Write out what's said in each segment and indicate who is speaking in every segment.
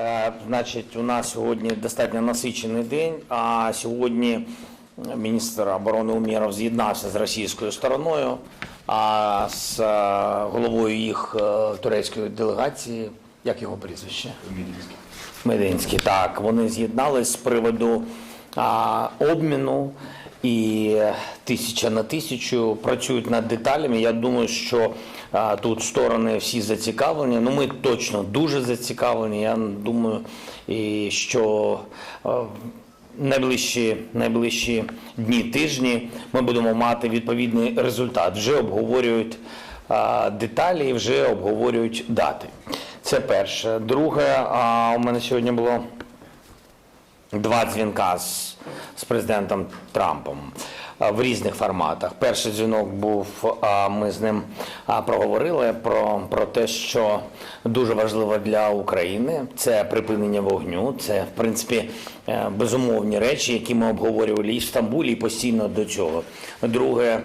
Speaker 1: Е, Значить, у нас сьогодні достатньо насичений день. А сьогодні міністр оборони Умєров з'єднався з російською стороною, а з е, головою їх е, турецької делегації, як його прізвище? Мединський. Так, вони з'єднались з приводу а, обміну і тисяча на тисячу працюють над деталями. Я думаю, що тут сторони всі зацікавлені. Ну, ми точно дуже зацікавлені. Я думаю, і що найближчі, найближчі дні, тижні ми будемо мати відповідний результат. Вже обговорюють деталі, вже обговорюють дати. Це перше. Друге, у мене сьогодні було два дзвінка з, з президентом Трампом в різних форматах. Перший дзвінок був, ми з ним проговорили про, про те, що дуже важливо для України це припинення вогню. Це, в принципі, е, безумовні речі, які ми обговорювали і в Стамбулі, і постійно до цього. Друге,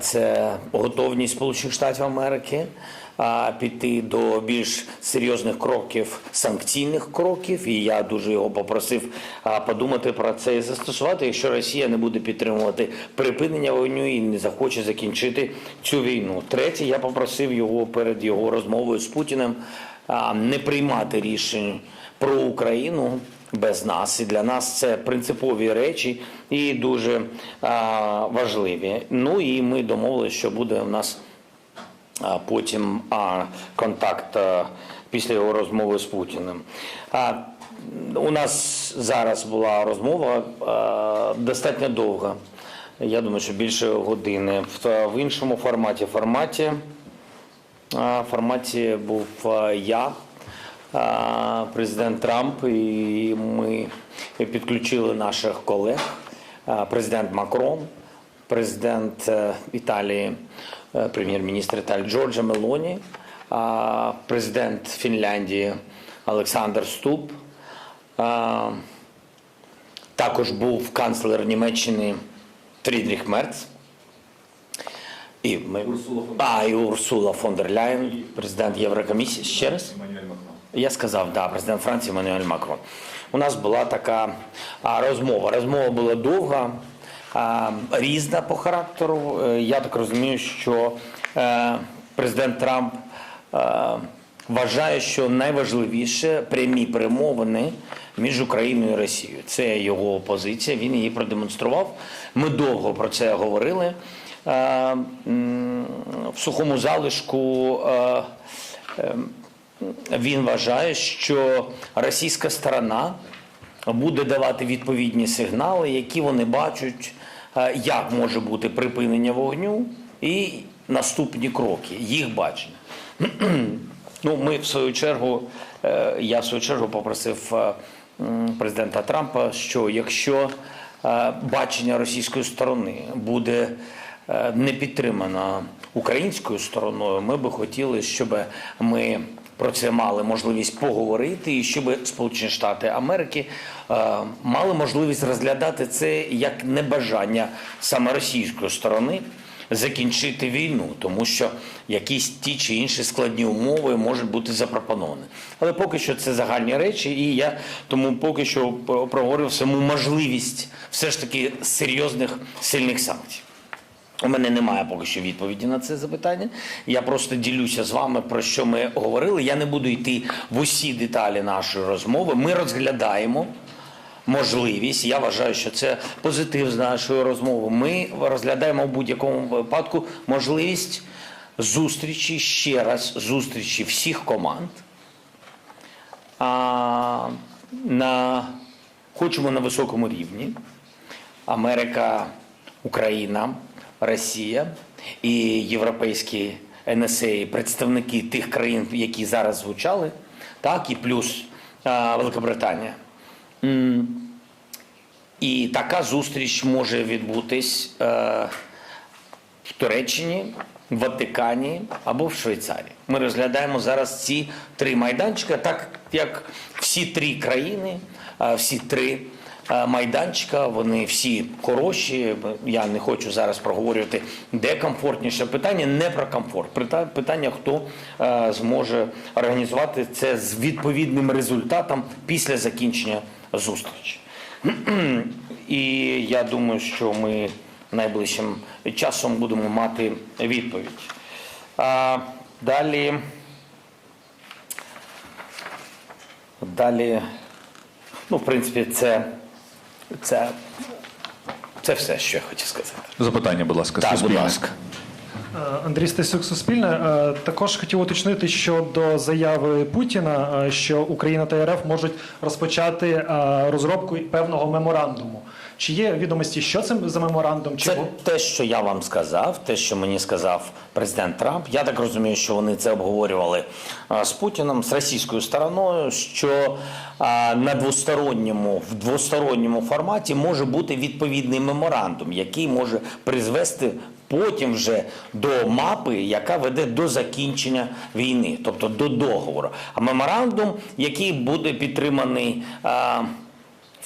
Speaker 1: це готовність Сполучених Штатів Америки піти до більш серйозних кроків, санкційних кроків. І я дуже його попросив подумати про це і застосувати, якщо Росія не буде підтримувати припинення вогню і не захоче закінчити цю війну. Третє, я попросив його перед його розмовою з Путіним не приймати рішень про Україну. Без нас і для нас це принципові речі і дуже а, важливі. Ну і ми домовилися, що буде у нас а потім а, контакт а, після його розмови з Путіним. А, у нас зараз була розмова а, достатньо довга. Я думаю, що більше години. В, в іншому форматі форматі, а, форматі був а, я, президент Трамп, і ми підключили наших колег, президент Макрон, президент е, Італії, е, прем'єр-міністр Італії Джорджа Мелоні, президент Фінляндії Олександр Ступ. Також був канцлер Німеччини Фрідріх Мерц. І ми... а, і Урсула фон дер Ляєн, президент Єврокомісії. Ще раз? Я сказав, да, президент Франції Еммануель Макрон. У нас була така розмова. Розмова була довга, різна по характеру. Е, Я так розумію, що е, президент Трамп е, вважає, що найважливіше прямі перемовини між Україною і Росією. Це його позиція. Він її продемонстрував. Ми довго про це говорили. В сухому залишку. е, е, він вважає, що російська сторона буде давати відповідні сигнали, які вони бачать, е, як може бути припинення вогню і наступні кроки, їх бачення. Ну, ми в свою чергу, е, я в свою чергу попросив е, президента Трампа, що якщо бачення російської сторони буде не підтримано українською стороною, ми би хотіли, щоб ми про це мали можливість поговорити, і щоб Сполучені Штати Америки е, мали можливість розглядати це як небажання саме російської сторони закінчити війну, тому що якісь ті чи інші складні умови можуть бути запропоновані. Але поки що це загальні речі, і я тому поки що проговорив саму можливість все ж таки серйозних сильних санкцій. У мене немає поки що відповіді на це запитання. Я просто ділюся з вами про що ми говорили. Я не буду йти в усі деталі нашої розмови. Ми розглядаємо можливість. Я вважаю, що це позитив з нашої розмови. Ми розглядаємо в будь-якому випадку можливість зустрічі ще раз зустрічі всіх команд. А, на, хочемо на високому рівні. Америка, Україна, Росія і європейські НСА, представники тих країн, які зараз звучали, так, і плюс Великобританія. І така зустріч може відбутись е, в Туреччині, Ватикані або в Швейцарії. Ми розглядаємо зараз ці три майданчика, так як всі три країни, всі три майданчика. Вони всі хороші. Я не хочу зараз проговорювати, де комфортніше. Питання не про комфорт. Питання, хто е, зможе організувати це з відповідним результатом після закінчення зустрічі. І я думаю, що ми найближчим часом будемо мати відповідь. А, далі. Далі, ну, в принципі, це, це, це все, що я хотів сказати.
Speaker 2: Запитання, будь ласка,
Speaker 1: Так, будь ласка.
Speaker 3: Е, Андрій Стасюк, Суспільне. Е, Також хотів уточнити щодо заяви Путіна, е, що Україна та РФ можуть розпочати розробку певного меморандуму. Чи є відомості, що це за меморандум? Чи
Speaker 1: Це те, що я вам сказав, те, що мені сказав президент Трамп. Я так розумію, що вони це обговорювали з Путіном, з російською стороною, що на двосторонньому в двосторонньому форматі може бути відповідний меморандум, який може призвести потім вже до мапи, яка веде до закінчення війни, тобто до договору. А меморандум, який буде підтриманий. А,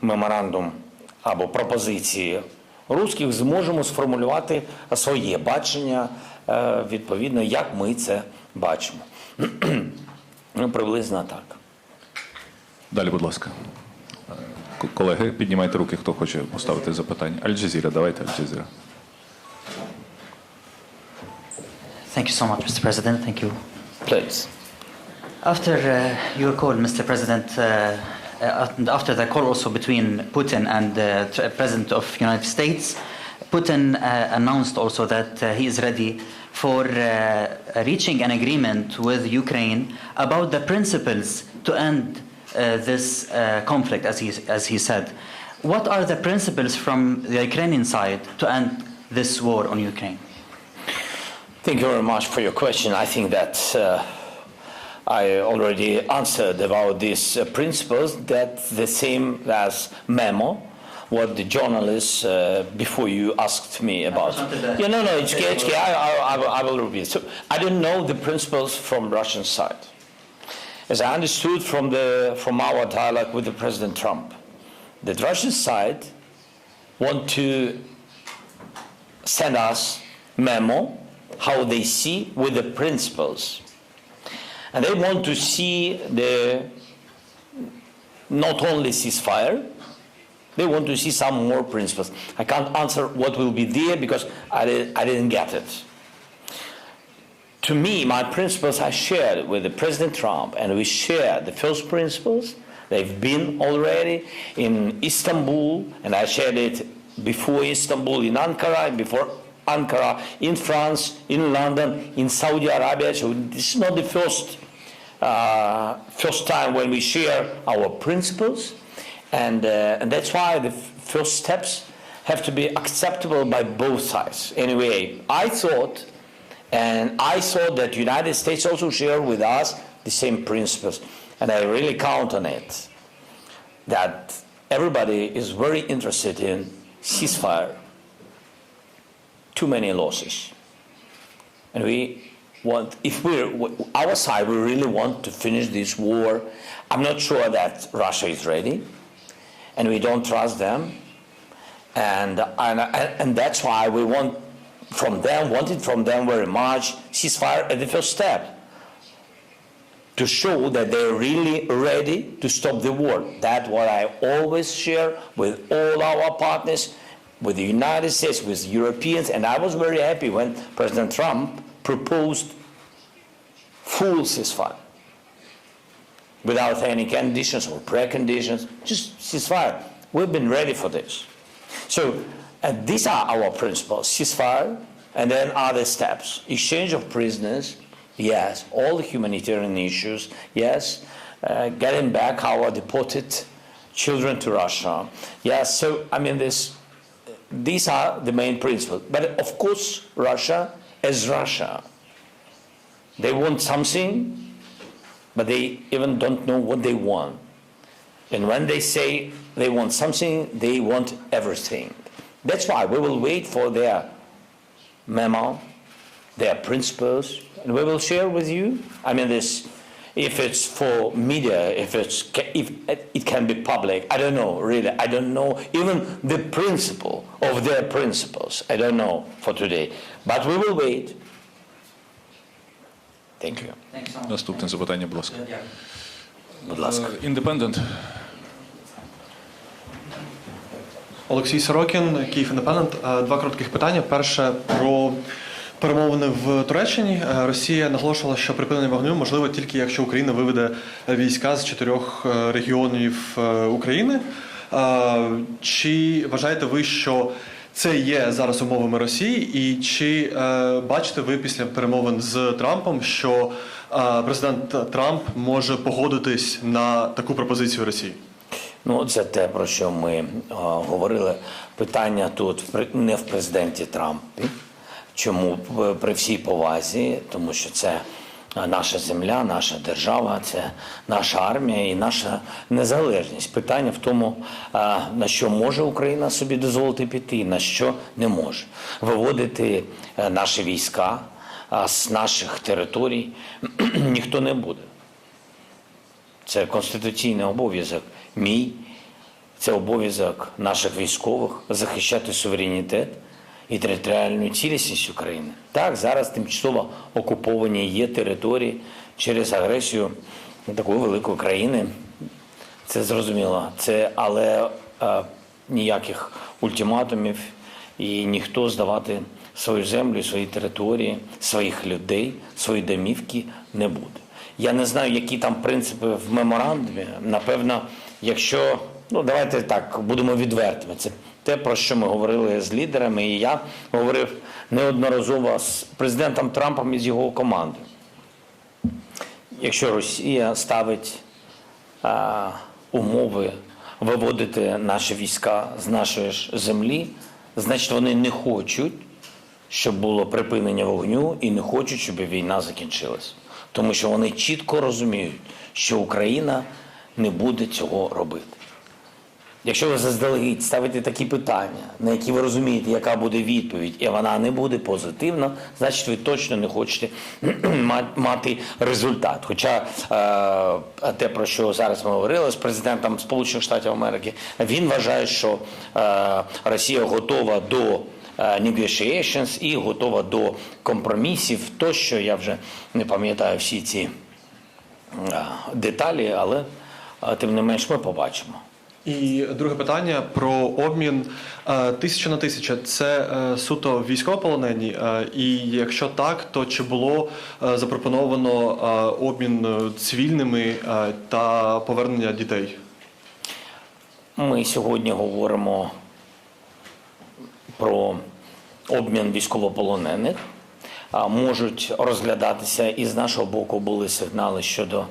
Speaker 1: меморандум або пропозиції русських, зможемо сформулювати своє бачення е, відповідно, як ми це бачимо. Ну, приблизно так.
Speaker 2: Далі, будь ласка. Е, Колеги, піднімайте руки, хто хоче поставити запитання. Аль-Джазіра, давайте Аль-Джазіра.
Speaker 4: Thank you so much, Mr. President. Thank you.
Speaker 1: Please.
Speaker 4: After uh, your call, Mr. President, uh, uh, and after the call also between Putin and the President of United States, Putin uh, announced also that uh, he is ready for uh, reaching an agreement with Ukraine about the principles to end uh, this uh, conflict, as he, as he said. What are the principles from the Ukrainian side to end this war on Ukraine?
Speaker 1: Thank you very much for your question. I think that uh, I already answered about these uh, principles. That the same as memo, what the journalists uh, before you asked me about. Yeah, no, no, it's okay, okay. I, I, I, will, repeat. So I don't know the principles from Russian side. As I understood from the from our dialogue with the President Trump, the Russian side want to send us memo how they see with the principles and they want to see the not only ceasefire they want to see some more principles. I can't answer what will be there because i, did, I didn't get it. To me my principles i shared with the president trump and we share the first principles. They've been already in istanbul and i shared it before istanbul in ankara before ankara in france in london in saudi arabia. So this is not the first uh, first time when we share our principles and, uh, and that's why the first steps have to be acceptable by both sides anyway i thought and I saw that United States also share with us the same principles. And I really count on it that everybody is very interested in ceasefire. Too many losses. And we want, if we're, our side, we really want to finish this war. I'm not sure that Russia is ready, and we don't trust them. And, and, and that's why we want from them, wanted from them very much ceasefire at the first step to show that they're really ready to stop the war. That's what I always share with all our partners, with the United States, with Europeans, and I was very happy when President Trump proposed full ceasefire without any conditions or preconditions, just ceasefire. We've been ready for this. So and these are our principles, ceasefire, and then other steps. Exchange of prisoners, yes. All the humanitarian issues, yes. Uh, getting back our deported children to Russia. yes. so I mean, this, these are the main principles. But of course, Russia is Russia. They want something, but they even don't know what they want. And when they say they want something, they want everything. That's why we will wait for their memo, their principles, and we will share with you. I mean, this, if it's for media, if it's if it can be public, I don't know really. I don't know even the principle of their principles. I don't know for today, but we will wait. Thank you.
Speaker 4: Thank you so much.
Speaker 2: Наступне запитання, будь ласка.
Speaker 4: Yeah.
Speaker 1: Будь ласка.
Speaker 2: Індепендент.
Speaker 5: Олексій Сорокін, Київ Індепендент. Е, Два коротких питання. Перше про перемовини в Туреччині. Е, Росія наголошувала, що припинення вогню можливо тільки якщо Україна виведе війська з чотирьох е, регіонів е, України. Чи вважаєте ви, що це є зараз умовами Росії, і чи бачите ви після перемовин з Трампом, що президент Трамп може погодитись на таку пропозицію Росії?
Speaker 1: Ну, це те, про що ми говорили. Питання тут не в президенті Трампі. Чому при всій повазі? Тому що це е, наша земля, наша держава, це наша армія і наша незалежність. Питання в тому, е, на що може Україна собі дозволити піти, на що не може. Виводити е, наші війська е, з наших територій ніхто не буде. Це конституційний обов'язок мій, це обов'язок наших військових захищати суверенітет і територіальну цілісність України. Так, зараз тимчасово окуповані є території через агресію такої великої країни. Це зрозуміло. Це, але е, ніяких ультиматумів і ніхто здавати свою землю, свої території, своїх людей, свої домівки не буде. Я не знаю, які там принципи в меморандумі. Напевно, якщо ну давайте так будемо відвертими. Це те, про що ми говорили з лідерами, і я говорив неодноразово з президентом Трампом і з його командою. Якщо Росія ставить а, умови виводити наші війська з нашої ж землі, значить вони не хочуть, щоб було припинення вогню і не хочуть, щоб війна закінчилась. Тому що вони чітко розуміють, що Україна не буде цього робити. Якщо ви заздалегідь ставите такі питання, на які ви розумієте, яка буде відповідь, і вона не буде позитивна, значить ви точно не хочете мати результат. Хоча е, те, про що зараз ми говорили з президентом Сполучених Штатів Америки, він вважає, що е, Росія готова до е, negotiations і готова до компромісів. Тощо я вже не пам'ятаю всі ці е, деталі, але е, тим не менш ми побачимо.
Speaker 5: І друге питання про обмін Е, тисяча на тисяча. Це е, суто військовополонені. Е, І якщо так, то чи було запропоновано обмін цивільними та повернення дітей?
Speaker 1: Ми сьогодні говоримо про обмін військовополонених. Можуть розглядатися і з нашого боку були сигнали щодо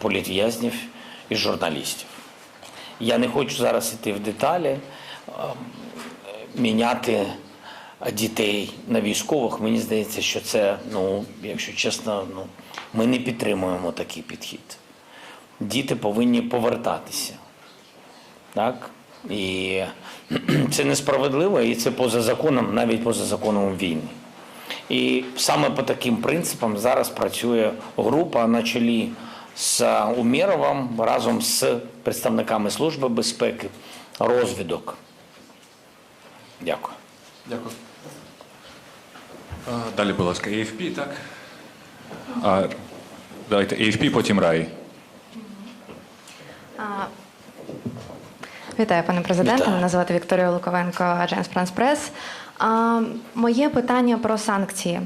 Speaker 1: політв'язнів і журналістів. Я не хочу зараз йти в деталі. Міняти дітей на військових, мені здається, що це, ну, якщо чесно, ну, ми не підтримуємо такий підхід. Діти повинні повертатися. Так? І це несправедливо, і це поза законом, навіть поза законом війни. І саме по таким принципам зараз працює група на чолі з Умєровим разом з представниками Служби безпеки, розвідок. Дякую.
Speaker 5: Дякую.
Speaker 2: Далі, будь ласка, AFP, так? А, давайте AFP, потім Рай.
Speaker 6: Вітаю, пане президенте.
Speaker 1: Вітаю.
Speaker 6: Мене звати Вікторія Луковенко, Agence France Press. Моє питання про санкції.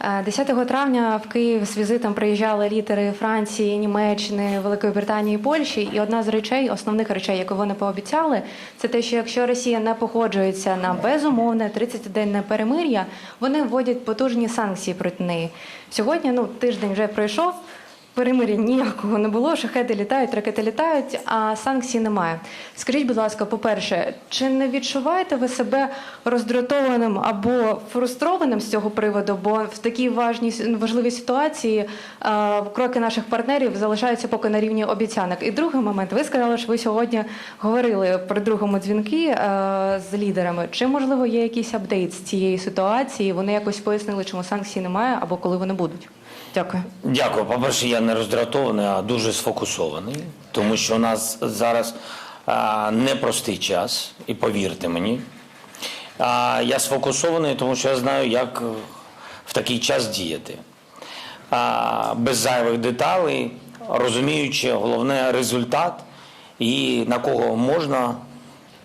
Speaker 6: Е, 10 травня в Київ з візитом приїжджали літери Франції, Німеччини, Великої Британії і Польщі. І одна з речей, основних речей, яку вони пообіцяли, це те, що якщо Росія не погоджується на безумовне 30-денне перемир'я, вони вводять потужні санкції проти неї. Сьогодні, ну тиждень вже пройшов. Перемир'я ніякого не було. Шахеди літають, ракети літають, а санкцій немає. Скажіть, будь ласка, по-перше, чи не відчуваєте ви себе роздратованим або фрустрованим з цього приводу? Бо в такій важній важливій ситуації е, кроки наших партнерів залишаються поки на рівні обіцянок. І другий момент, ви сказали, що ви сьогодні говорили при другому дзвінки е, з лідерами. Чи можливо є якийсь апдейт з цієї ситуації? Вони якось пояснили, чому санкцій немає або коли вони будуть? Дякую.
Speaker 1: Дякую. По-перше, я не роздратований, а дуже сфокусований, тому що у нас зараз а, непростий час, і повірте мені. А, я сфокусований, тому що я знаю, як в такий час діяти. А, без зайвих деталей, розуміючи головне результат і на кого можна,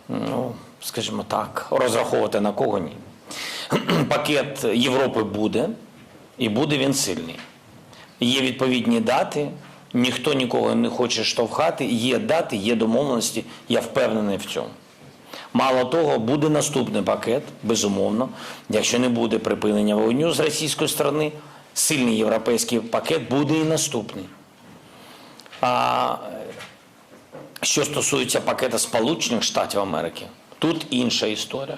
Speaker 1: ну, скажімо так, розраховувати, на кого ні. Пакет Європи буде, і буде він сильний. Є відповідні дати, ніхто нікого не хоче штовхати, є дати, є домовленості, я впевнений в цьому. Мало того, буде наступний пакет, безумовно, якщо не буде припинення вогню з російської сторони, сильний європейський пакет буде і наступний. А що стосується пакета Сполучених Штатів Америки, тут інша історія.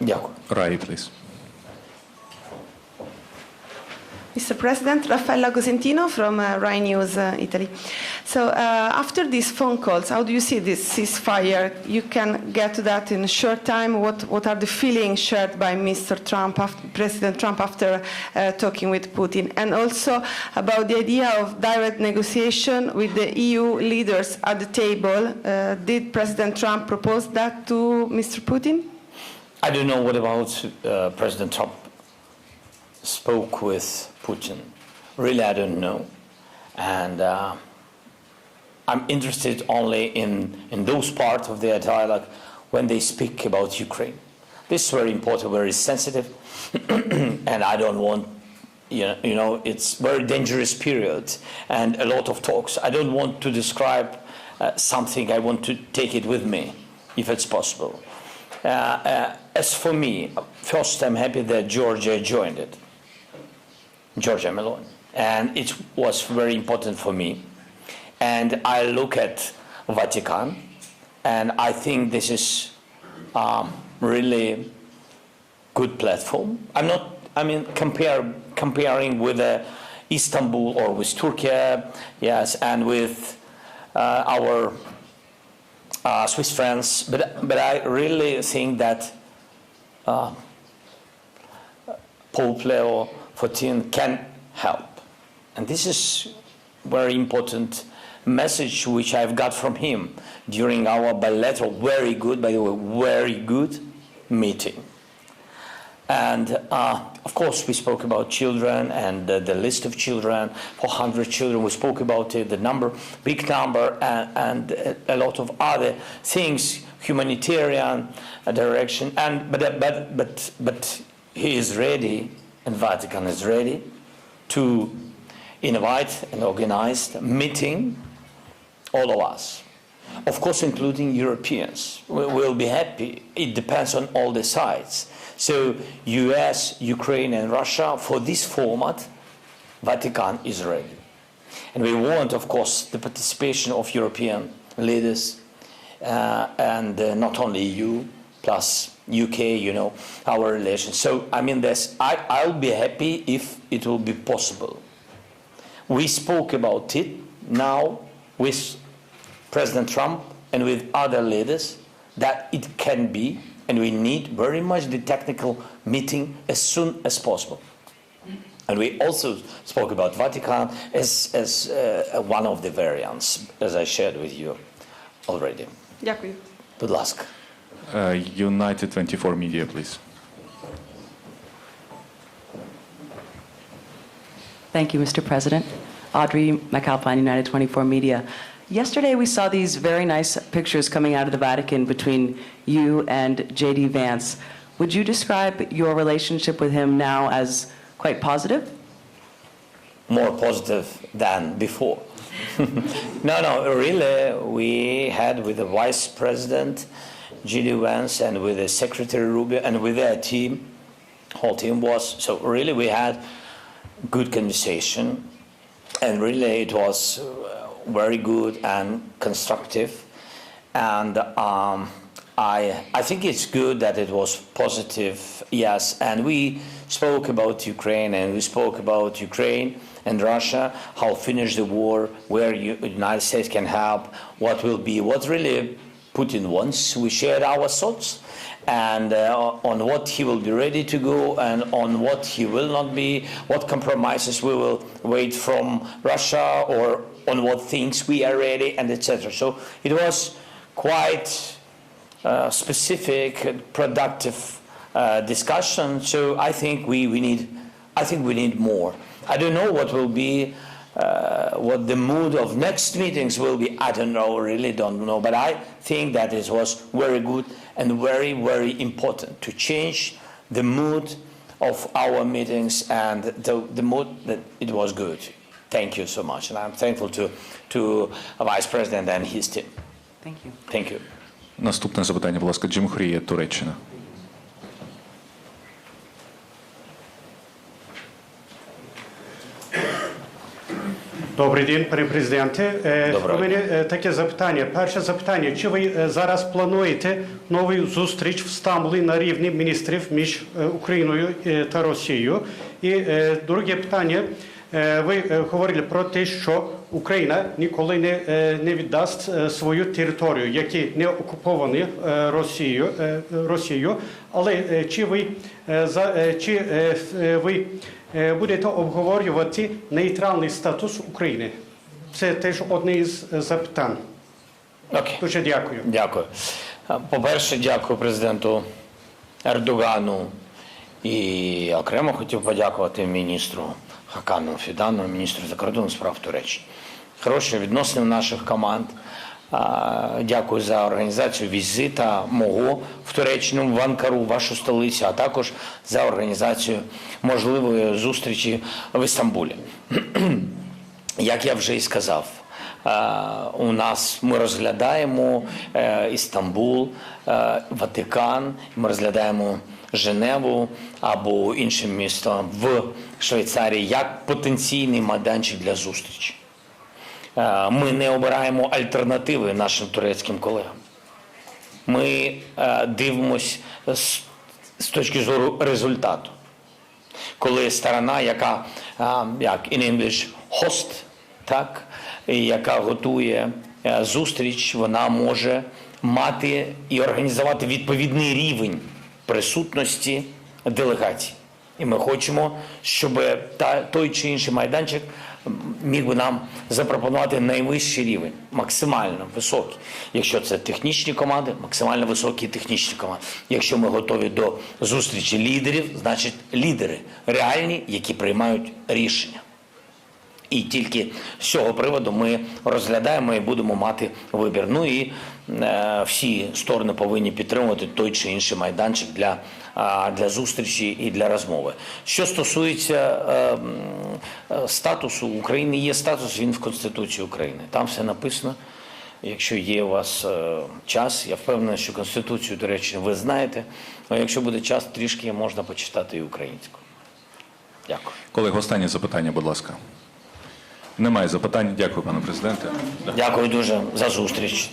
Speaker 1: Дякую.
Speaker 2: Раї, please.
Speaker 7: Mr. President, Raffaella Cosentino from uh, Rai News, uh, Italy. So, uh, after these phone calls, how do you see this ceasefire? You can get to that in a short time. What, what are the feelings shared by Mr. Trump, after, President Trump, after uh, talking with Putin? And also about the idea of direct negotiation with the EU leaders at the table. Uh, did President Trump propose that to Mr. Putin?
Speaker 1: I don't know what about uh, President Trump spoke with Putin. Really, I don't know. And uh, I'm interested only in, in those parts of their dialogue when they speak about Ukraine. This is very important, very sensitive, and I don't want, you know, you know, it's very dangerous period and a lot of talks. I don't want to describe uh, something. I want to take it with me, if it's possible. Uh, uh, as for me, first, I'm happy that Georgia joined it. Georgia Meloni. And it was very important for me. And I look at Vatican, and I think this is um, really good platform. I'm not, I mean, compare, comparing with uh, Istanbul or with Turkey, yes, and with uh, our uh, Swiss friends, but, but I really think that Pope Leo XIV can help. And this is very important message which I've got from him during our bilateral, very good, by the way, very good meeting. And uh, of course, we spoke about children and uh, the list of children, 400 children. We spoke about it, the number, big number, and, and a- lot of other things, humanitarian uh, direction. And but but but but he is ready, and Vatican is ready to invite an organized meeting, all of us. Of course, including Europeans. We will be happy. It depends on all the sides. So, US, Ukraine, and Russia, for this format, Vatican is ready. And we want, of course, the participation of European leaders uh, and uh, not only EU, plus UK, you know, our relations. So, I mean, this, I, I'll be happy if it will be possible. We spoke about it now with President Trump and with other leaders that it can be, and we need very much the technical meeting as soon as possible. And we also spoke about Vatican as, as uh, one of the variants, as I shared with you already.
Speaker 7: Дякую.
Speaker 1: Будь ласка.
Speaker 2: Е, United 24 Media, please.
Speaker 8: Thank you, Mr. President. Audrey McAlpine, United 24 Media. Yesterday, we saw these very nice pictures coming out of the Vatican between you and J.D. Vance. Would you describe your relationship with him now as quite positive?
Speaker 1: more positive than before. no, no, really, we had with the Vice President, J.D. Vance, and with the Secretary Rubio, and with their team, whole team was, so really we had good conversation, and really it was very good and constructive, and um, I, I think it's good that it was positive, yes, and we spoke about Ukraine, and we spoke about Ukraine and Russia, how finish the war, where United States can help, what will be, what really Putin wants. We shared our thoughts. And uh, on what he will be ready to go and on what he will not be, what compromises we will wait from Russia or on what things we are ready and etc. So it was quite uh, specific, productive uh, discussion. So I think we, we need, I think we need more. I don't know what will be, uh, what the mood of next meetings will be. I don't know, really don't know. But I think that it was very good and very, very important to change the mood of our meetings and the, the mood that it was good. Thank you so much. And I'm thankful to, to Vice President and his team.
Speaker 8: Thank you.
Speaker 1: Thank you.
Speaker 2: Наступне запитання, будь ласка, Джим Хріє, Туреччина.
Speaker 9: Добрий день, пане президенте. Е,
Speaker 1: Доброго
Speaker 9: У мене е, таке запитання. Перше запитання: чи ви е, зараз плануєте нову зустріч в Стамбулі на рівні міністрів між Україною та Росією? І друге питання. Е, Ви е, говорили про те, що Україна ніколи не, е, не віддасть свою територію, які не окуповані Росією, Росією. Але чи ви чи ви будете обговорювати нейтральний статус України? Це теж одне із запитань.
Speaker 1: Окей.
Speaker 9: Дуже дякую.
Speaker 1: Дякую. По-перше, дякую президенту Ердогану. І окремо хотів подякувати міністру Хакану Фідану, міністру закордонних справ Туреччини. Хороші відносини наших команд. Дякую за організацію візита мого в Туреччину, в Анкару, вашу столицю, а також за організацію можливої зустрічі в Істамбулі. Як я вже і сказав, у нас ми розглядаємо е, Істамбул, е, Ватикан, ми розглядаємо Женеву або інше місто в Швейцарії як потенційний майданчик для зустрічі. Е, Ми не обираємо альтернативи нашим турецьким колегам. Ми е, дивимось з, точки зору результату коли сторона, яка як in English host, так, яка готує е, зустріч, вона може мати і організувати відповідний рівень присутності делегацій. І ми хочемо, щоб та, той чи інший майданчик міг би нам запропонувати найвищий рівень, максимально високий. Якщо це технічні команди, максимально високі технічні команди. Якщо ми готові до зустрічі лідерів, значить лідери реальні, які приймають рішення. І тільки з цього приводу ми розглядаємо і будемо мати вибір. Ну і е, всі сторони повинні підтримувати той чи інший майданчик для, а, для зустрічі і для розмови. Що стосується е, е, статусу України, є статус, він в Конституції України. Там все написано. Якщо є у вас е, час, я впевнений, що Конституцію, до речі, ви знаєте. Але якщо буде час, трішки можна почитати і українську. Дякую.
Speaker 2: Колеги, останнє запитання, будь ласка. Немає запитань. Дякую, пане президенте.
Speaker 1: Дякую дуже за зустріч.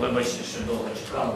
Speaker 1: Вибачте, що довго чекали.